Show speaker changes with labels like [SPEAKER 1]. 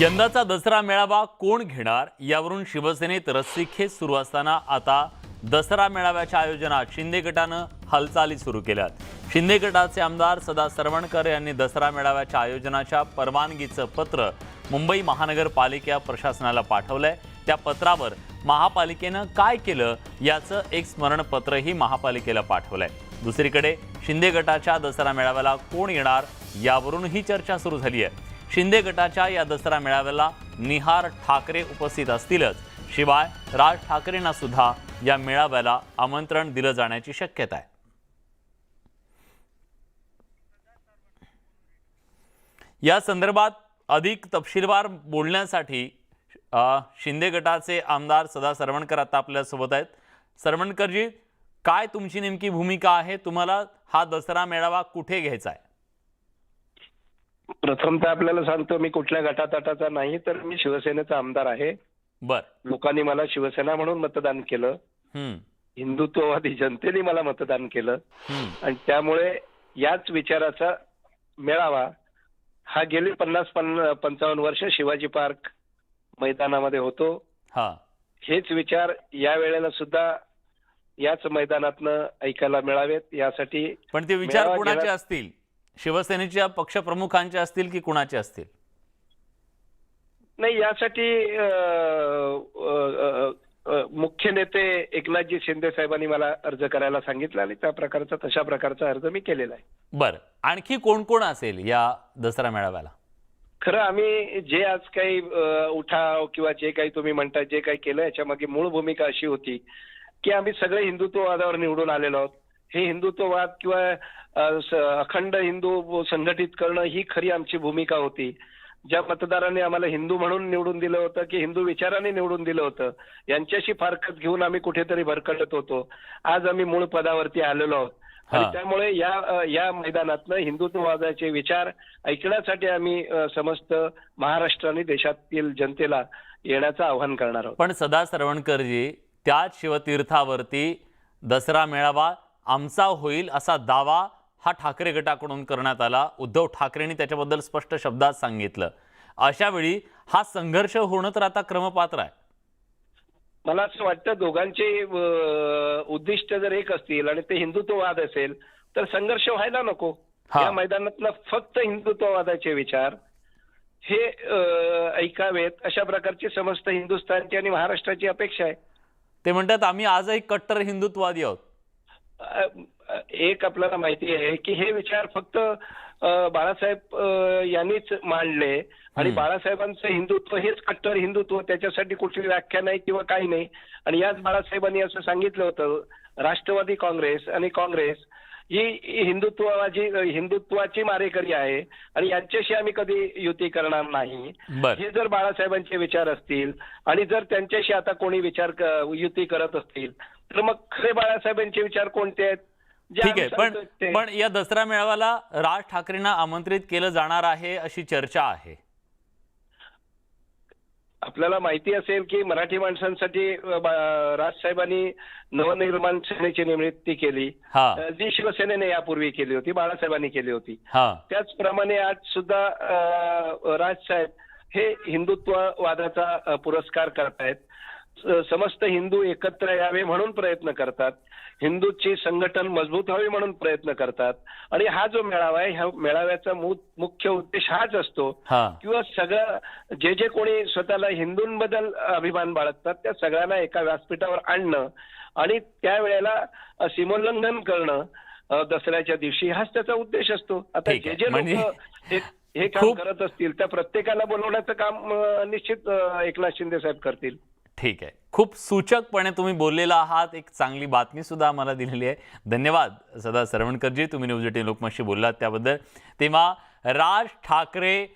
[SPEAKER 1] यंदाचा दसरा मेळावा कोण घेणार? यावरून शिवसेनेत रस्सीखेच सुरू असताना आता दसरा मेळाव्याच्या आयोजनात शिंदे गटानं हालचाली सुरू केल्यात. शिंदे गटाचे आमदार सदा सरवणकर यांनी दसरा मेळाव्याच्या आयोजनाच्या परवानगीचं पत्र मुंबई महानगरपालिका प्रशासनाला पाठवलंय. त्या पत्रावर महापालिकेनं काय केलं याचं एक स्मरणपत्रही महापालिकेला पाठवलंय. दुसरीकडे शिंदे गटाच्या दसरा मेळाव्याला कोण येणार यावरून ही चर्चा सुरू झाली आहे शिंदे गटाच्या या दसरा मेळाव्याला निहार ठाकरे उपस्थित असतीलच. शिवाय राज ठाकरेंना सुद्धा या मेळाव्याला आमंत्रण दिलं जाण्याची शक्यता आहे. या संदर्भात अधिक तपशीलवार बोलण्यासाठी शिंदे गटाचे आमदार सदा सरवणकर आता आपल्यासोबत आहेत. सरवणकरजी काय तुमची नेमकी भूमिका आहे? तुम्हाला हा दसरा मेळावा कुठे घ्यायचा आहे?
[SPEAKER 2] प्रथमतः आपल्याला सांगतो मी कुठल्या गटातटाचा नाही तर मी शिवसेनेचा आमदार आहे.
[SPEAKER 1] बर.
[SPEAKER 2] लोकांनी मला शिवसेना म्हणून मतदान केलं. हिंदुत्ववादी जनतेने मला मतदान केलं. आणि त्यामुळे याच विचाराचा मेळावा हा गेली पन्नास पन्न पंचावन्न वर्ष शिवाजी पार्क मैदानामध्ये होतो.
[SPEAKER 1] हा.
[SPEAKER 2] हेच विचार या वेळेला सुद्धा याच मैदानातनं ऐकायला मिळावेत. यासाठी
[SPEAKER 1] पण ते विचार कुणाचे असतील? शिवसेनेच्या पक्षप्रमुखांचे असतील की कुणाचे असतील?
[SPEAKER 2] नाही यासाठी मुख्य नेते एकनाथजी शिंदे साहेबांनी मला अर्ज करायला सांगितला आणि त्या प्रकारचा तशा प्रकारचा अर्ज मी केलेला आहे.
[SPEAKER 1] बर. आणखी कोण कोण असेल या दसरा मेळाव्याला?
[SPEAKER 2] खरं आम्ही जे आज काही उठाव किंवा जे काही तुम्ही म्हणता जे काही केलं याच्या मागे मूळ भूमिका अशी होती की आम्ही सगळे हिंदुत्ववादावर निवडून आलेलो आहोत. हे हिंदुत्ववाद किंवा अखंड हिंदू संघटित करणं ही खरी आमची भूमिका होती. ज्या मतदारांनी आम्हाला हिंदू म्हणून निवडून दिलं होतं की हिंदू विचाराने निवडून दिलं होतं यांच्याशी फारकत घेऊन आम्ही कुठेतरी भरकटत होतो. आज आम्ही मूळ पदावरती आलेलो आहोत. आणि. त्यामुळे या या मैदानातनं हिंदुत्ववादाचे विचार ऐकण्यासाठी आम्ही समस्त महाराष्ट्र आणि देशातील जनतेला येण्याचं आवाहन करणार आहोत.
[SPEAKER 1] पण सदा सरवणकरजी त्याच शिवतीर्थावरती दसरा मेळावा आमचा होईल असा दावा हा ठाकरे गटाकडून करण्यात आला. उद्धव ठाकरेंनी त्याच्याबद्दल स्पष्ट शब्दात सांगितलं. अशा वेळी हा संघर्ष होणं तर आता क्रमपात्र आहे.
[SPEAKER 2] मला असं वाटतं दोघांचे उद्दिष्ट जर एक असतील आणि ते हिंदुत्ववाद असेल तर संघर्ष व्हायला नको.
[SPEAKER 1] हा.
[SPEAKER 2] या मैदानातलं फक्त हिंदुत्ववादाचे विचार हे ऐकावेत. अशा प्रकारची समस्त हिंदुस्थानची आणि महाराष्ट्राची अपेक्षा आहे.
[SPEAKER 1] ते म्हणतात आम्ही आजही कट्टर हिंदुत्ववादी आहोत.
[SPEAKER 2] एक आपल्याला माहिती आहे की हे विचार फक्त बाळासाहेब यांनीच मांडले. आणि. बाळासाहेबांचं हिंदुत्व हेच कट्टर हिंदुत्व त्याच्यासाठी कुठली व्याख्या नाही किंवा काही नाही. आणि याच बाळासाहेबांनी असं सांगितलं होतं राष्ट्रवादी काँग्रेस आणि काँग्रेस ही हिंदुत्वाची हिंदुत्वाची मारेकरी आहे आणि यांच्याशी आम्ही कधी युती करणार नाही. हे जर बाळासाहेबांचे विचार असतील आणि जर त्यांच्याशी आता कोणी विचार युती करत असतील तर मग खरे बाळासाहेबांचे विचार कोणते आहेत?
[SPEAKER 1] ठीक आहे पण. पण या दसरा मेळाव्याला राज ठाकरेंना आमंत्रित केलं जाणार आहे अशी चर्चा आहे.
[SPEAKER 2] आपल्याला माहिती असेल की मराठी माणसांसाठी राजसाहेबांनी नवनिर्माण सेनेची नियुक्ती केली. जी शिवसेनेने यापूर्वी केली होती बाळासाहेबांनी केली होती. त्याचप्रमाणे आज सुद्धा राजसाहेब हे हिंदुत्ववादाचा पुरस्कार करतायत. समस्त हिंदू एकत्र यावे म्हणून प्रयत्न करतात. हिंदूची संघटन मजबूत व्हावी म्हणून प्रयत्न करतात. आणि हा जो मेळावा आहे ह्या मेळाव्याचा मुख्य उद्देश हाच असतो किंवा सगळं जे जे कोणी स्वतःला हिंदूंबद्दल अभिमान बाळगतात त्या सगळ्यांना एका व्यासपीठावर आणणं आणि त्यावेळेला सीमोल्लंघन करणं दसऱ्याच्या दिवशी हाच त्याचा उद्देश असतो. आता जे. जे
[SPEAKER 1] म्हणजे
[SPEAKER 2] लोक हे काम करत असतील त्या प्रत्येकाला बोलवण्याचं काम निश्चित एकनाथ शिंदे साहेब करतील.
[SPEAKER 1] ठीक आहे. खूप सूचकपणे तुम्ही बोललेला आहात. एक चांगली बातमीसुद्धा आम्हाला दिलेली आहे. धन्यवाद सदा सरवणकरजी. तुम्ही न्यूज एटीन लोकमतशी बोललात त्याबद्दल. तेव्हा राज ठाकरे